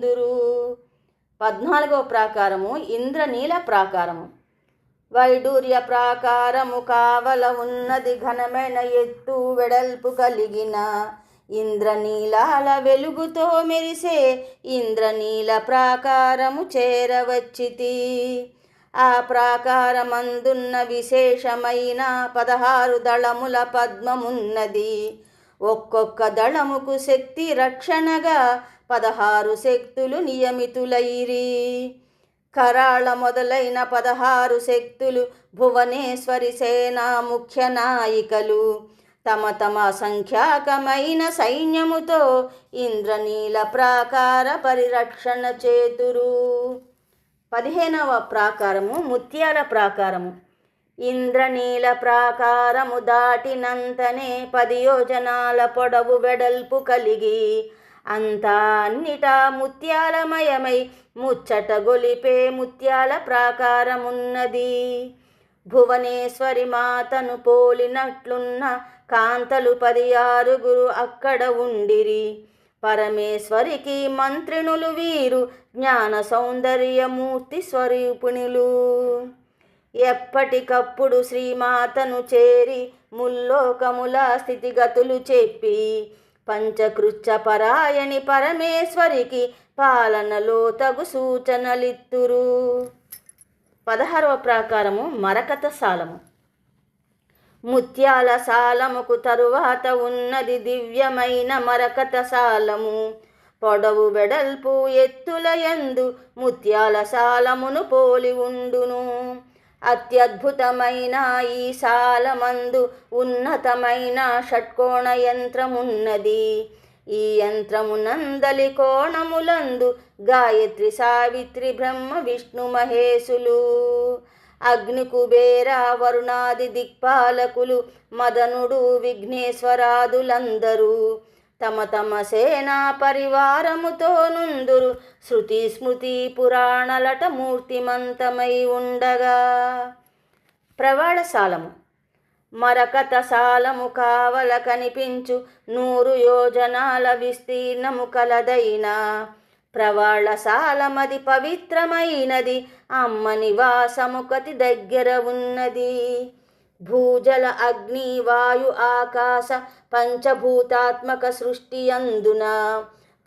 ఉందురు పద్నాలుగవ ప్రాకారము ఇంద్రనీల ప్రాకారము. వైడూర్య ప్రాకారము కావల ఉన్నది ఘనమైన ఎత్తు వెడల్పు కలిగిన ఇంద్రనీలాల వెలుగుతో మెరిసే ఇంద్రనీల ప్రాకారము చేరవచ్చితి. ఆ ప్రాకారమందున్న విశేషమైన పదహారు దళముల పద్మమున్నది. ఒక్కొక్క దళముకు శక్తి రక్షణగా పదహారు శక్తులు నియమితులైరి. కరాళ మొదలైన పదహారు శక్తులు భువనేశ్వరి సేనా ముఖ్య నాయికలు. తమ తమ సంఖ్యాకమైన సైన్యముతో ఇంద్రనీల ప్రాకార పరిరక్షణ చేతురు. పదిహేనవ ప్రాకారము ముత్యాల ప్రాకారము. ఇంద్రనీల ప్రాకారము దాటినంతనే పది యోజనాల పొడవు వెడల్పు కలిగి అంతా అన్నిటా ముత్యాలమయమై ముచ్చట గొలిపే ముత్యాల ప్రాకారమున్నది. భువనేశ్వరి మాతను పోలినట్లున్న కాంతలు పది ఆరుగురు అక్కడ ఉండిరి. పరమేశ్వరికి మంత్రిణులు వీరు జ్ఞాన సౌందర్యమూర్తి స్వరూపిణులు. ఎప్పటికప్పుడు శ్రీమాతను చేరి ముల్లోకముల స్థితిగతులు చెప్పి పంచకృచ్చపరాయణి పరమేశ్వరికి పాలనలో తగు సూచనలిత్తురు. పదహారవ ప్రాకారము మరకత సాలము. ముత్యాల సాలముకు తరువాత ఉన్నది దివ్యమైన మరకత సాలము. పొడవు వెడల్పు ఎత్తుల యందు ముత్యాల సాలమును పోలి ఉండును. అత్యద్భుతమైన ఈ సాలమందు ఉన్నతమైన షట్కోణ యంత్రమున్నది. ఈ యంత్రమునందలి కోణములందు గాయత్రి సావిత్రి బ్రహ్మ విష్ణు మహేశులు అగ్ని కుబేర వరుణాది దిక్పాలకులు మదనుడు విఘ్నేశ్వరాదులందరూ. తమ తమ సేనా పరివారముతో నుందురు శృతి స్మృతి పురాణలట మూర్తిమంతమై ఉండగా. ప్రవాళశాలము. మరకత సాలము కావల కనిపించు. నూరు యోజనాల విస్తీర్ణము కలదైన ప్రవాళశాలమది పవిత్రమైనది. అమ్మ నివాసముకతి దగ్గర ఉన్నది. భూజల అగ్ని వాయు ఆకాశ పంచభూతాత్మక సృష్టి అందున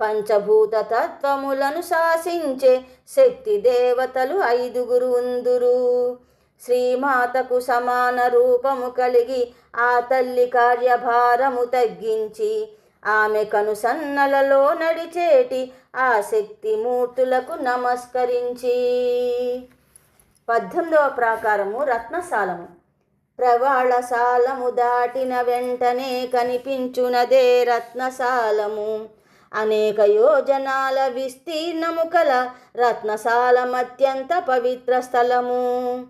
పంచభూత తత్వములను శాసించే శక్తి దేవతలు ఐదుగురు ఉందురు. శ్రీమాతకు సమాన రూపము కలిగి ఆ తల్లి కార్యభారము తగ్గించి ఆమె కనుసన్నలలో నడిచేటి ఆ శక్తి మూర్తులకు నమస్కరించి. పద్దెనిమిదవ ప్రాకారము రత్నశాలము. ప్రవాళశాలము దాటిన వెంటనే కనిపించునదే రత్నశాలము. అనేక యోజనాల విస్తీర్ణము కల రత్నశాలమత్యంత పవిత్ర స్థలము.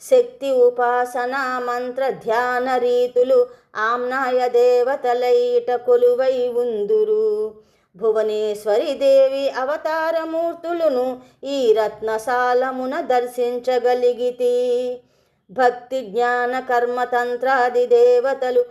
శక్తి ఉపాసన మంత్ర ధ్యాన రీతులు ఆమ్నాయ దేవతలైట కొలువై ఉందురు. భువనేశ్వరి దేవి అవతారమూర్తులను ఈ రత్నశాలమున దర్శించగలిగితే. భక్తి జ్ఞాన కర్మతంత్రాది దేవతలు